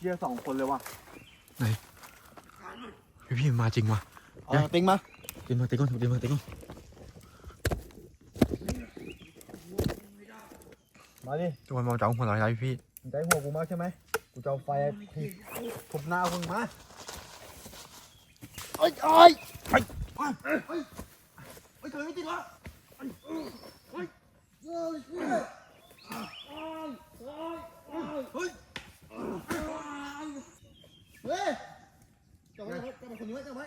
เยี่ยสองคนเลยว่ะไหนพี่มันมาจริงว่ะ เอาติ๊งมา เดี๋มาเตะก่อนเดี๋มาเตะก่อนมาดิทุกคนมองจากหัวเราะไรพี่ใจหัวกูมากใช่ไหมกูจะเไฟทุบหน้ามึงมาเอ้ยเอ้ยเอ้ยเอ้ยเอ้ยเอ้ยเไม่ติดวะย เฮ้ยจับไว้จับไว้คนนี้ไว้จับไว้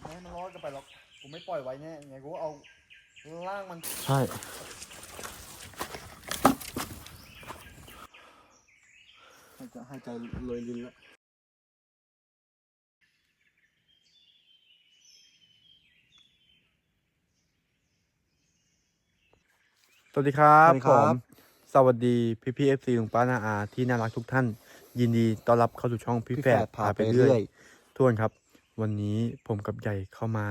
ไม่ให้มันรอดกันไปหรอก กูไม่ปล่อยไว้แน่ยังไงกูเอาล่างมันใช่ ให้ใจให้ใจเลยลิ้นแล้วสวัสดีครับสวัสดีครับ ผม สวัสดีพี่พีเอฟซีลุงป้านาอาที่น่ารักทุกท่าน ยินดีต้อนรับเข้าสู่ช่องพี่แฝดพาไปเรื่อยทุกคนครับ วันนี้ผมกับใหญ่เข้ามา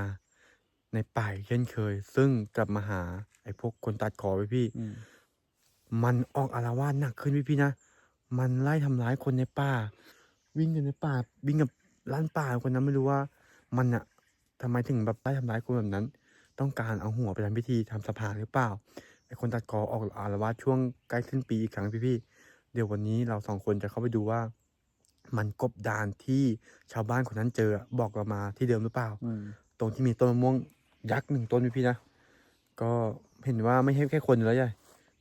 ในป่าอีกเช่นเคย ซึ่งกลับมาหา ไอ้พวกคนตัดคอไปพี่อืมมันออกอารวาสหนักขึ้นพี่พี่ๆนะ มันไล่ทำร้ายคนในป่า วิ่งกันในป่า วิ่งกับล้านป่าคนนั้นไม่รู้ว่า มันอะทำไมถึงแบบไล่ทำร้ายคนแบบนั้น ต้องการเอาหัวไปทำพิธีทำสะพานหรือเปล่าไอคนตัดคอออกอารวาสช่วงใกล้สิ้นปีอีกครั้งพี่พี่ๆ เดี๋ยววันนี้เราสองคนจะเข้าไปดูว่า มันกบดานที่ชาวบ้านคนนั้นเจออะบอกเรามาที่เดิมหรือเปล่าอืมตรงที่มีต้นมะม่วงยักษ์หนึ่งต้นพี่พี่ๆนะ ก็เห็นว่าไม่ใช่แค่คนแล้วใหญ่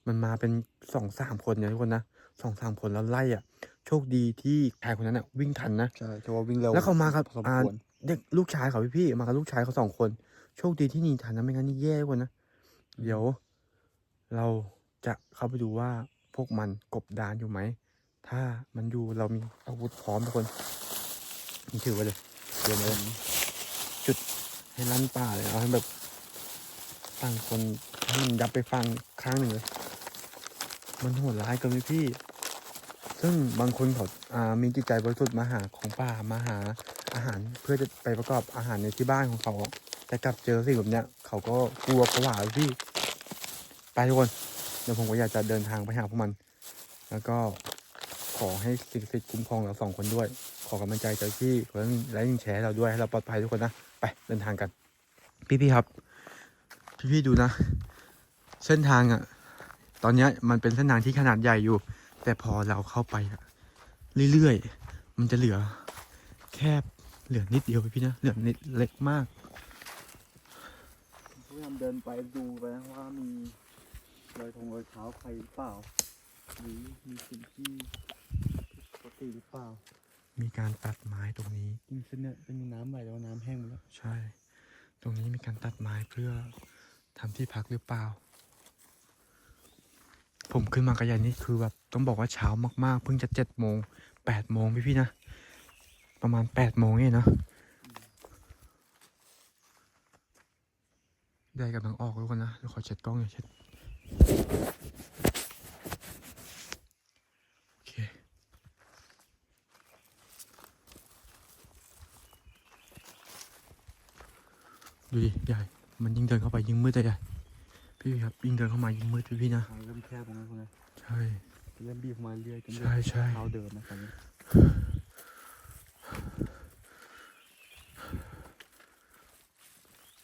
มันมาเป็นสองสามคนเนี่ยทุกคนนะสองสามคนแล้วไล่อะ โชคดีที่ชายคนนั้นอะวิ่งทันนะใช่แต่ว่าวิ่งเร็วแล้วเขามากับพอสมอ่าควรเด็กลูกชายเขาพี่พี่ๆมากับลูกชายเขาสองคน โชคดีที่หนีทันนะไม่งั้นนี่แย่ทุกคนนะเดี๋ยว เราจะเข้าไปดูว่า พวกมันกบดานอยู่ไหม ถ้ามันอยู่เรามีอาวุธพร้อมทุกคนนี่ถือไว้เลยเดี๋ยวเลยจุดให้ลั่นป่าเลยเอาให้แบบต่างคนให้มันยับไปฟังข้งหนึ่งเลย มันโหดร้ายเกินไหมพี่ ซึ่งบางคนเขาอ่ามีจิตใจบริสุทธิ์มาหาของป่ามาหาอาหารเพื่อจะไปประกอบอาหารในที่บ้านของเขา แต่กลับเจอสิ่งแบบเนี้ย เขาก็กลัวผวาพี่ ไปทุกคน เดี๋ยวผมก็อยากจะเดินทางไปหาพวกมัน แล้วก็ขอให้สิ่งศักดิ์สิทธิ์คุ้มครองเราสองคนด้วย ขอกำลังใจจากพี่และและยิงแชร์เราด้วยให้เราปลอดภัยทุกคนนะ ไปเดินทางกัน พี่ๆครับ พี่ๆดูนะ เส้นทางอะตอนนี้มันเป็นเส้นทางที่ขนาดใหญ่อยู่ แต่พอเราเข้าไปอะเรื่อยๆ มันจะเหลือ แคบเหลือนิดเดียวพี่นะ เหลือนิดเล็กมากพยายามเดินไปดูไปว่ามี รอยธงรอยเท้าใครหรือเปล่าหรือมีสิ่งที่ปกติหรือเปล่ามีการตัดไม้ตรงนี้ จริงๆเส้นเนี่ยเป็นน้ำไหลแล้วน้ำแห้งหมดแล้วใช่ ตรงนี้มีการตัดไม้เพื่อทำที่พักหรือเปล่า ผมขึ้นมากระยานนี่คือแบบต้องบอกว่าเช้ามากๆ เพิ่งจะเจ็ดโมงแปดโมงพี่พี่ๆนะ ประมาณแปดโมงเนี่ยนะได้กำลังออกทุกคนนะเดี๋ยวขอเช็ดกล้องหน่อยเช็ด โอเค ดูดิใหญ่ มันยิ่งเดินเข้าไปยิ่งมืดเลยใหญ่พี่ครับยิ่งเดินเข้ามายิ่งมืดพี่พี่ๆนะทางเริ่มแคบตรงนั้นคุณนะใช่ เริ่มบีบมาเรื่อยๆจนใช่ใช่เท้าเดินนะตอนนี้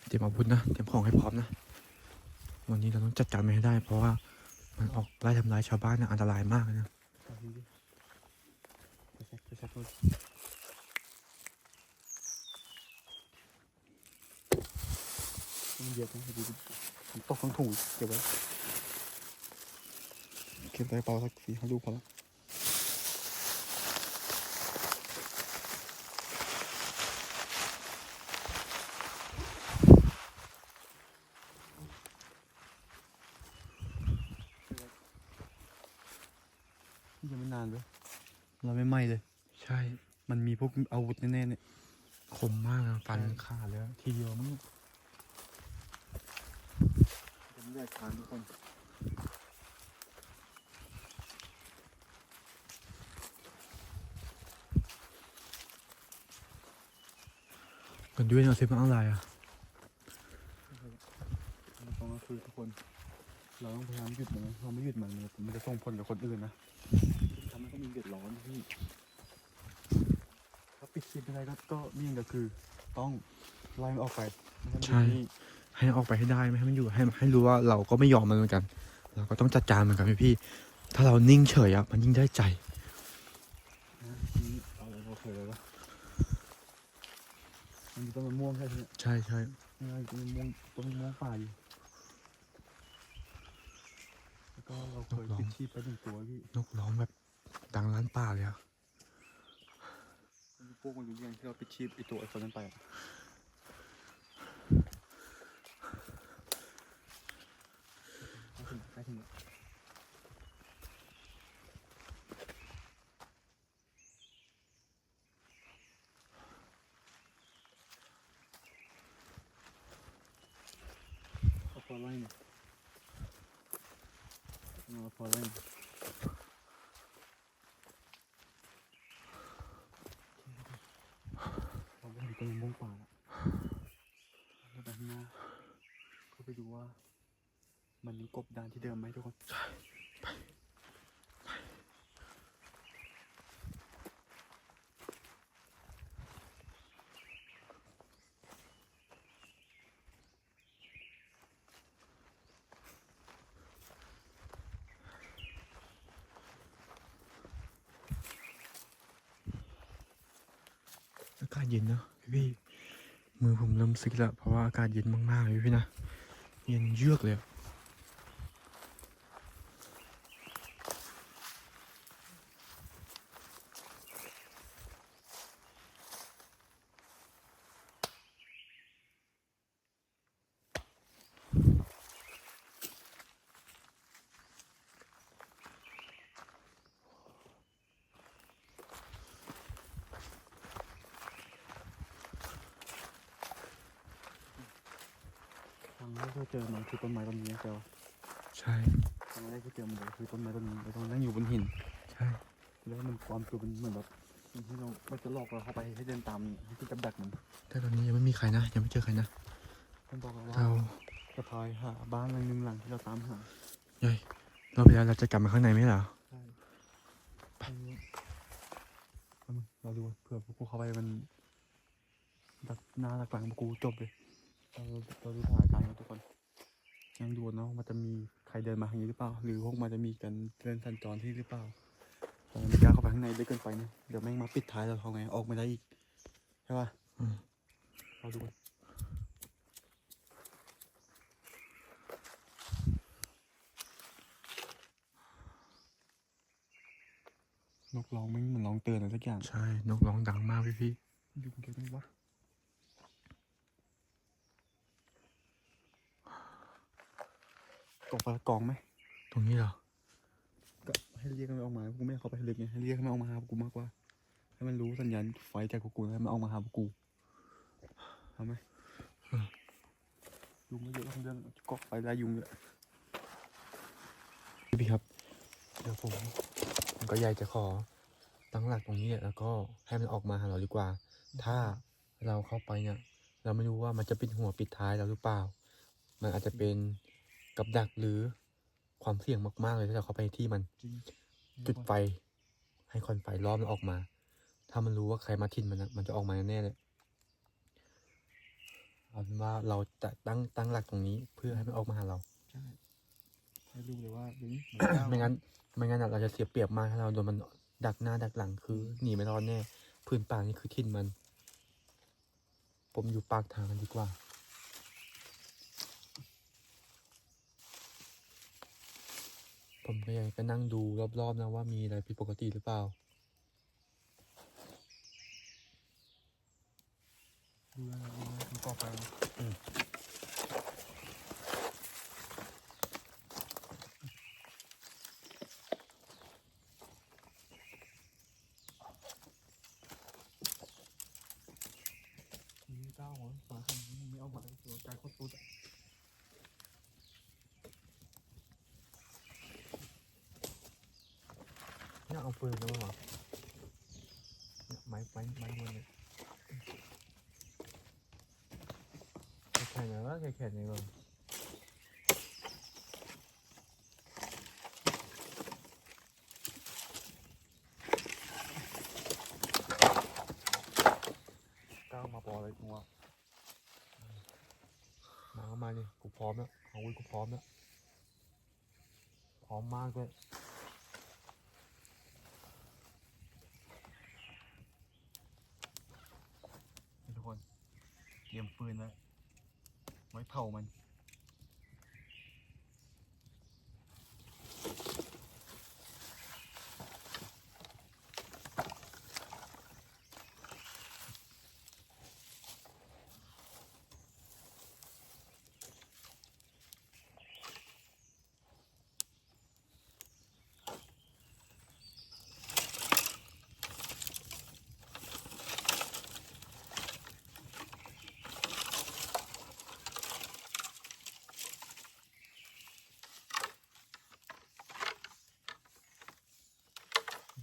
เตรียมอาวุธนะ เตรียมของให้พร้อมนะ วันนี้เราต้องจัดการมันให้ได้ เพราะว่ามันออกไล่ทำร้ายชาวบ้านนะอันตรายมากนะนี่เช็คไปเช็คดูมันเหยียบนะดูตกทั้งถุงเก็บไว้เก็บไว้เปล่าสักสี่ห้าลูกพอละยังไม่นานเลยเราไม่ไหม้เลย ใช่ มันมีพวกอาวุธแน่ๆเนี่ย คมมากนะฟันขาดเลยทีเดียวมั้ง ผมอยากทานทุกคน กันด้วยเนาะเซฟมันอะไรอะมันต้องก็คือทุกคน เราต้องพยายามหยุดมันนะเราไม่หยุดมันมันมันจะส่งผลกับคนอื่นนะทำให้คนอื่นเดือดร้อนพี่ไม่ได้ก็ก็นี่ก็คือ ต้องไล่มันออกไปไม่ใช่มันอยู่นี่ ให้ออกไปให้ได้ไม่ให้มันอยู่ให้ให้รู้ว่าเราก็ไม่ยอมมันเหมือนกัน เราก็ต้องจัดการมันกันพี่พี่ๆถ้าเรานิ่งเฉยอะมันยิ่งได้ใจ นะนี่เอาอะไรเราเคยเลยวะมันมีต้นมะม่วงใช่ไหมเนี่ยใช่ใช่นี่ไงต้นมะม่วงต้นมะม่วงป่าอยู่แล้วก็เราเคยปิดชีพไปหนึ่งตัวพี่นกร้องแบบดังล้านป่าเลยอะพวกมันรู้ยังที่เราปิดชีพไอตัวไอคนนั้นไปอะใกล้ถึงใกล้ถึงแล้วเอาพอไล่เนี่ย เอาพอไล่เนี่ยเราไม่เห็นต้นมะม่วงป่าแล้วแล้วแบบหน้าก็ไปดูว่า มันยังกบดานที่เดิมไหมทุกคน อากาศเย็นเนอะพี่พี่มือผมเริ่ม ซิกแล้วเพราะว่าอากาศเย็นมากๆเลยพี่นะ เย็นเยือกเลย แรกที่เจอมันคือต้นไม้ต้นนี้เจ้าใช่ครั้งแรกที่เจอมันเลยคือต้นไม้ต้นนี้แล้วก็นั่งอยู่บนหิน ใช่ แล้วมันความตัวเป็นเหมือนแบบสิ่งที่เราไม่จะหลอกเราเข้าไปให้เดินตามให้ที่กับดักมันแต่ตอนนี้ยังไม่มีใครนะยังไม่เจอใครนะมันบอกเราว่าเราจะพายหาบ้านหลังหนึงหลังที่เราตามหาเย้ยเราไปแล้วเราจะกลับมาข้างในไหมเหรอใช่อันนี้เอามาเราดูเผื่อพวกกูเข้าไปมันดักหน้าดักหลังพวกกูจบเลย เราเราดูสถานการณ์กันทุกคนยังดูเนาะมันจะมีใครเดินมาทางนี้หรือเปล่า หรือพวกมันจะมีกันเดินสัญจรที่หรือเปล่าแต่ไม่กล้าเข้าไปข้างในเลยเกินไปนะเดี๋ยวแม่งมาปิดท้ายเราทำไงออกไม่ได้อีกใช่ป่ะอืมเราดูกันนกร้องไม่งเหมือนร้องเตือนอะไรสักอย่าง ใช่ นกร้องดังมากพี่พี่อยู่กันกันวะ กองปลากองไหมๆตรงนี้เหรอก็ให้เรียกให้มันออกมากูไม่ให้เขาไปลึกไงให้เรียกให้มันออกมาหากูมากกว่า ให้มันรู้สัญญาณไฟจากกูให้มันออกมาหากูทำไหมยุงก็เยอะทั้งเรื่องก็ไฟไล่ยุงเยอะพี่พี่ครับเดี๋ยวผมผมก็อยากจะขอตั้งหลักตรงนี้เนี่ยแล้วก็ให้มันออกมาหาเราดีกว่า ถ้าเราเข้าไปเนี่ย เราไม่รู้ว่ามันจะปิดหัวปิดท้ายเราหรือเปล่า มันอาจจะเป็น กับดักหรือความเสี่ยงมาก ๆ เลยถ้าเราเข้าไปที่มันจริงจุดไฟ ให้ควันไฟล้อมมันออกมา ถ้ามันรู้ว่าใครมาทิ่นมันนะมันจะออกมาแน่ๆเลยเอาเป็นว่าเราจะตั้งตั้งหลักตรงนี้ เพื่อให้มันออกมาหาเราใช่ให้รู้เลยว่าเดี๋ยวนี้ไม่งั้นไม่งั้นอะเราจะเสียเปรียบมากถ้าเราโดนมันดักหน้าดักหลังคือหนีไม่รอดแน่ พื้นป่านี่คือทิ่นมัน ผมอยู่ปากทางกันดีกว่า ผมก็ยังก็นั่งดูรอบๆนะว่ามีอะไรผิดปกติหรือเปล่า ดูแลดูแลมันก่อไฟนะอืม นี่เจ้าหัวฝาคันนี้ไม่เอามาเลยตัวใจโคตรตุ๊ดอะ เอาปืนแล้วหรอเนี่ยไม้ไม้ไม้มันเนี่ยแข่งไงวะแข่งไงก่อนเลยจังหวะมาก็มาดิกูพร้อมแล้วอาวุธกูพร้อมแล้วพร้อมมากด้วย นี่ทุกคน เตรียมฟืนไว้ไว้ เผามัน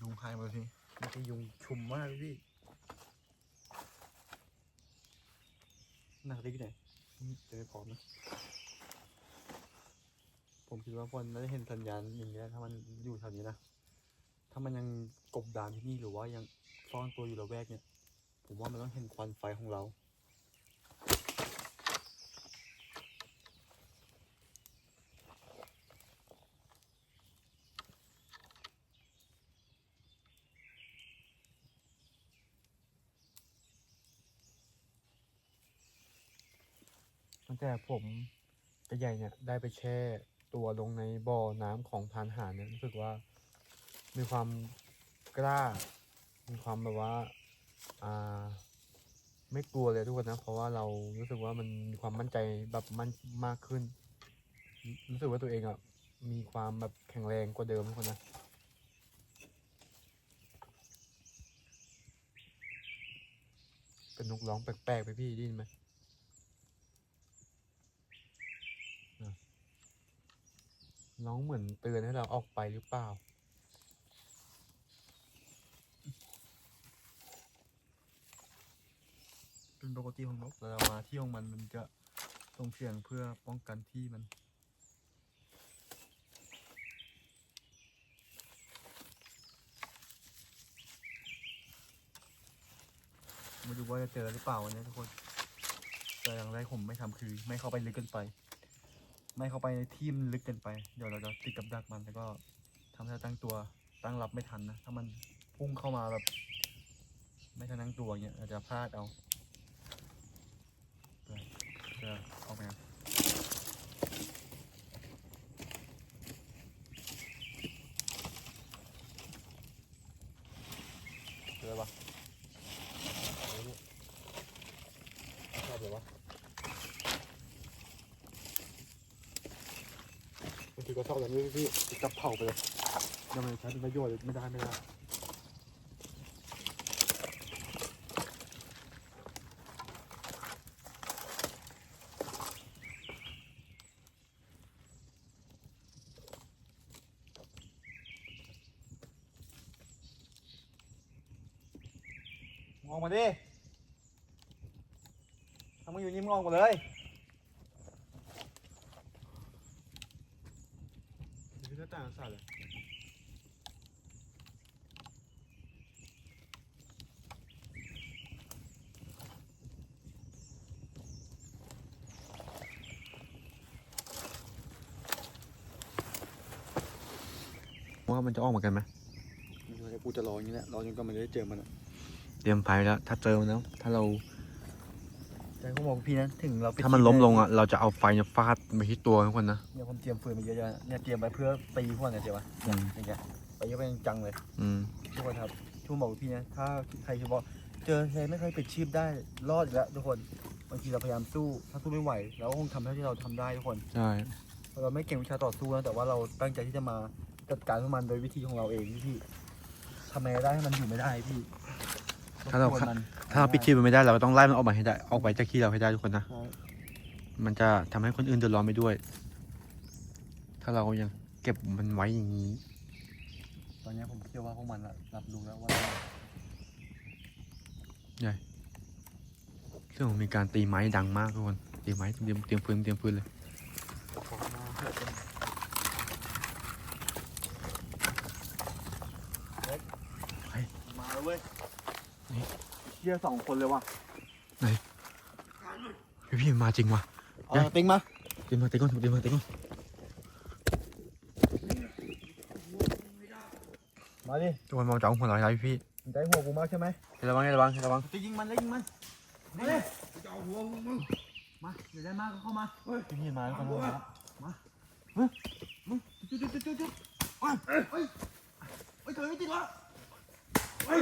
ยุงหายหมดเลยที นี่ยุงชุมมากพี่หนักได้กี่ไหนเจะไม่พร้อมนะผมคิดว่าพอนน่าจะเห็นสัญญาณอย่างเงี้ยถ้ามันอยู่แถวนี้นะ ถ้ามันยังกบดานที่นี่หรือว่ายังซ่อนตัวอยู่ระแวกเนี่ย ผมว่ามันต้องเห็นควันไฟของเรา แต่ผมกับใหญ่เนี่ยได้ไปแช่ตัวลงในบ่อน้ำของทานหารเนี่ยรู้สึกว่ามีความกล้า มีความแบบว่าอ่าไม่กลัวเลยทุกคนนะ เพราะว่าเรารู้สึกว่ามันมีความมั่นใจแบบมั่นมากขึ้น รู้สึกว่าตัวเองอะมีความแบบแข็งแรงกว่าเดิมทุกคนนะเป็นนกร้องแปลกๆไปพี่ได้ยินไหม ร้องเหมือนเตือนให้เราออกไปหรือเปล่า เป็นปกติของนกเวลามาที่ของมันมันจะส่งเสียงเพื่อป้องกันที่มันไม่รู้ว่าจะเจอหรือเปล่าวันนี้ทุกคนแต่อย่างแรผมไม่ทำคือไม่เข้าไปลึกเกินไป ไม่เข้าไปในที่มันลึกเกินไป เดี๋ยวเราจะติดกับดักมันแล้วก็ทำให้เราตั้งตัวตั้งรับไม่ทันนะ ถ้ามันพุ่งเข้ามาแบบ ไม่ทันตั้งตัวเงี้ยอาจจะพลาดเอาจะออกมาเจอปะ ชอบเลยวะ บางทีก็ชอบแบบนี้พี่จับเผาไปเลยเดี๋ยวมันจะใช้เป็นประโยชน์ไม่ได้ไม่ได้มองมาดิถ้ามึงอยู่นี่มึงออกมาเลย นี่คือหน้าต่างสั่นเลย ว่า มันจะออกมากันไหมกูจะรออย่างนี้แหละรอจนกว่ามันจะได้เจอมันอะเตรียมไฟแล้ว ถ้าเจอมันแล้ว ถ้าเรา แต่เขาบอกพี่นะถึงเราไปถ้ามันล้มลงอะ เราจะเอาไฟเนี่ยฟาดไปที่ตัวทุกคนนะ เนี่ยผมเตรียมฟืนมาเยอะๆเนี่ยเตรียมไปเพื่อตีพวกเนี่ยเจ๊วะอืม อย่างเงี้ยไปเยอะไปจังๆเลยอืม ทุกคนครับทุกคนบอกกับพี่นะถ้าใครจะบอกเจอใครไม่เคยปิดชีพได้รอดอีกแล้วทุกคนบางทีเราพยายามสู้ถ้าสู้ไม่ไหวเราก็คงทำเท่าที่เราทำได้ทุกคน ใช่ เราไม่เก่งวิชาต่อสู้นะแต่ว่าเราตั้งใจที่จะมา จัดการพวกมันโดยวิธีของเราเองพี่ทำไงก็ได้ให้มันอยู่ไม่ได้พี่ถ้าเรา บกวนมันถ้าเราปิดชีพมันไม่ได้เราก็ต้องไล่มันออกมาให้ได้ออกไปจากที่เราให้ได้ทุกคนนะ ใช่มันจะทำให้คนอื่นเดือดร้อนไปด้วย ถ้าเรายังเก็บมันไว้อย่างนี้ ตอนนี้ผมเชื่อว่าพวกมันอะรับรู้แล้วว่าซึ่งผมมีการตีไม้ดังมากทุกคนตีไม้เตรียมเตรียมฟืนเตรียมฟืนเลย เลยเฮียสองคนเลยว่ะไหนพี่พี่มาจริงว่ะเออติงมาติงมาติงก่อนติงมาติงก่อนมาดิทุกคนมองจ้องหัวหน่อยครับพี่พี่ใจหัวกูมากใช่ไหมระวังระวังระวังจะยิงมันเลยยิงมันมาเลยจะาหัวมึงมาเดี๋ยวได้มากก็เข้ามาพี่พี่มาแล้วกันมามามึงมึงจุดจุดจุดจุดโอ้ยโอ้ยโอ้ยเธอไม่จริงวะโอ้ย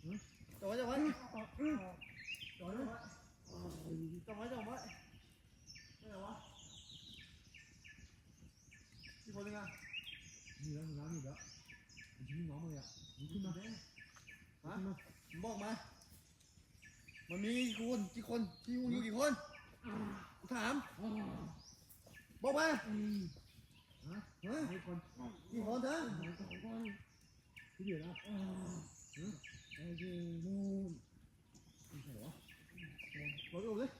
จับไว้จับไว้จับไว้จับไว้จับไว้ไม่เหรอวะอีกคนนึงอะนี่แล้วน้ำนี่แล้วมันทิ้งน้องเลยอะมันขึ้นมาฮะมึงบอกมา มันมีกี่คนกี่คนที่อยู่อยู่กี่คนกูถามบอกมาฮะฮะไอ้คนกี่คนเถอะที่เดียวนะไอ้ที่นู่นนี่ใครวะรถอยู่เลย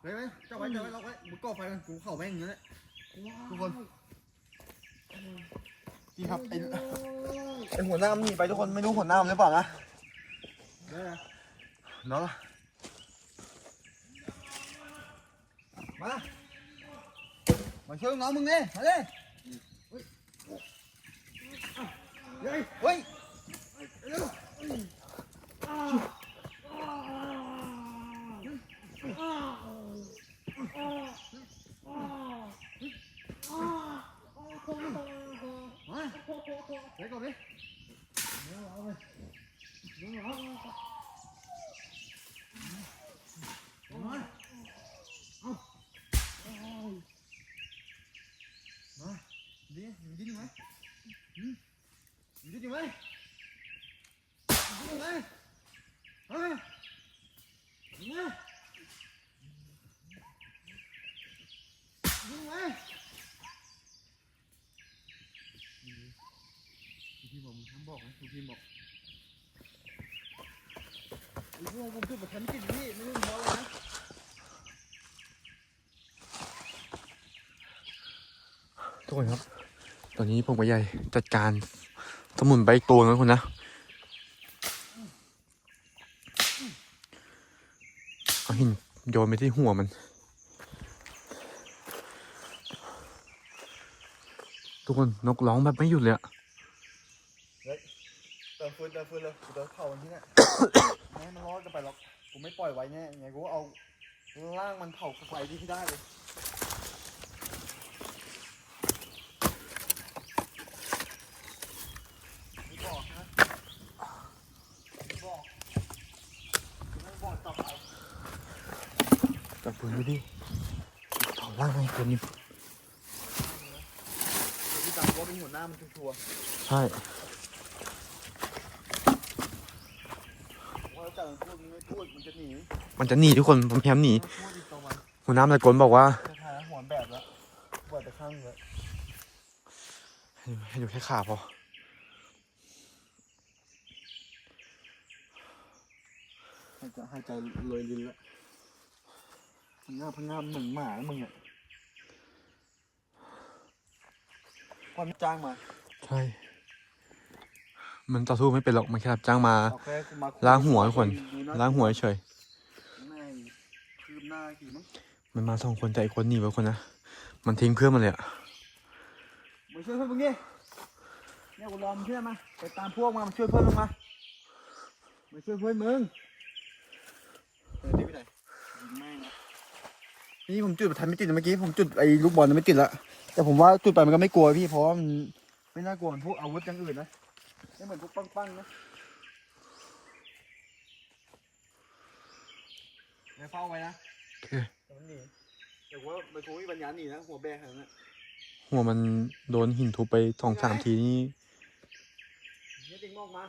ไปไหมจับไว้จับไว้ล็อกไว้มึงก่อไฟกันกูเข่าแม่งอย่างนี้แหละทุกคนนี่ครับไอ้ไอ้หัวหน้ามันหนีไปทุกคนไม่รู้หัวหน้ามันหรือเปล่านะได้นะเนาะมา มาช่วยน้องมึงดิมาดิเฮ้ยเฮ้ยเฮ้ยเร็วมาเดี๋ยวก่อนดิเดี๋ยวเอาไปเดี๋ยวเอา เอามาเอามาดิมึงดิ้นไหม หืมมึงดิ้นไหมดิ้นไหมเฮ้ยดิ้นไหมดิ้นไหมพี่บอกมึงทำบอกนะพี่บอกไอ้พวกผมจุดประทัดไม่ติดพี่ไม่รู้เพราะอะไรนะทุกคนครับ ตอนนี้ผมกับใหญ่จัดการสมุนใบตัวนะคุณนะ เอาหินโยนไปที่หัวมัน ทุกคนนกร้องแบบไม่หยุดเลยอะเติมฟืนเติมฟืนเลยกูจะเผามันที่เนี่ยไม่มันร้อนจะไปหรอก กูไม่ปล่อยไว้แน่ยังไงกูก็เอาล่างมันเผาไฟที่ที่ได้เลย ไม่บอกนะไม่บอกไม่บอกต่อไป จับปืนดูดิถอดล่างไอ้คนนี้เดี๋ยวพี่ตังว่าเป็นหัวหน้ามันชัวร์ใช่ๆว่าแต่มันพูดมันไม่พูดมันจะหนีมันจะหนีทุกคนผมพยายามหนีมันพูดอีกตัวมันหัวหน้าตะโกนบอกว่าจะทายหัวแบบแล้วปวดแต่ข้างเลยให้ดูให้ดูแค่ขาพอหายใจหายใจเลยลิ้นแล้ว พังงาบพังงาบเหมือนหมาแล้วมึงอะความจ้างมา ใช่ มันต่อสู้ไม่เป็นหรอก มันแค่รับจ้างมาเอาแค่กูมาคุยล้างหัวให้คนดูน้ล้างหัวเฉย แม่งคืบหน้ากี่มั้ง มันมาสองคนแต่อีกคนหนีไปคนนะ มันทิ้งเพื่อนมันเลยอะมาช่วยเพื่อนมึงดิเนี่ยกูรอมึงเพื่อนมา ไปตามพวกมามาช่วยเพื่อนมึงมา มาช่วยเพื่อนมึงเออนี่ไปไหนยิงแม่งนะ นี่ผมจุดประทัดไม่ติดนะเมื่อกี้ผมจุดไอ้ลูกบอลไม่ติดละแต่ผมว่าจุดไปมันก็ไม่กลัวพี่เพราะว่ามันไม่น่ากลัวเหมือนพวกอาวุธอย่างอื่นนะไม่เหมือนพวกปังๆนะเดี๋ยวเฝ้าไว้นะโอเคแต่มันหนีแต่ว่ามันคงไม่มีปัญญาหนีนะหัวแบกขนาดนั้นนะหัวมันโดนหินทุบไปสองสามทีนี่อกมา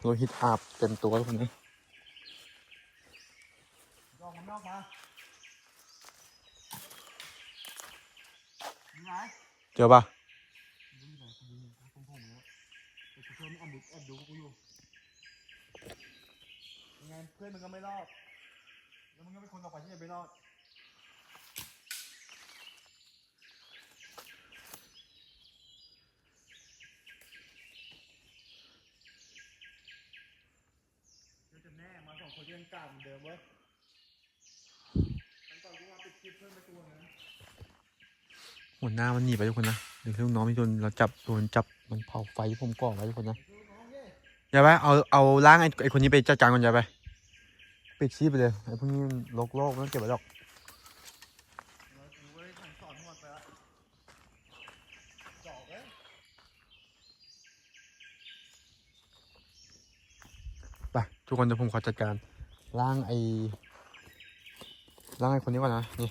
โลหิตอาบเต็มตัวทุกคนนะออกมานอกมายังไงเจอปะนี่ไหนคุณยิงผมผมแล้วแต่กูเพื่อนมันแอบดูแอบดูกูอยู่ยังไงเพื่อนมึงก็ไม่รอดแล้วมึงก็เป็นคนต่อไปที่จะไม่รอดเดี๋ยวจะแน่มาสองคนที่ยังกล้าเหมือนเดิมเว้ย หัวหน้ามันหนีไปทุกคนนะเดี๋ยวลูกน้องที่โดนเราจับโดนจับมันเผาไฟผมก่อไว้ทุกคนนะอย่าไปเอาเอาร่างไอ้ไอ้คนนี้ไปจัดการก่อนอย่าไปปิดชีพไปเลยไอ้พวกนี้มันโลกโลกไม่ต้องเก็บไว้หรอกไปทุกคนเดี๋ยวผมขอจัดการร่างไอ้ ร่างไอ้คนนี้ก่อนนะ นี่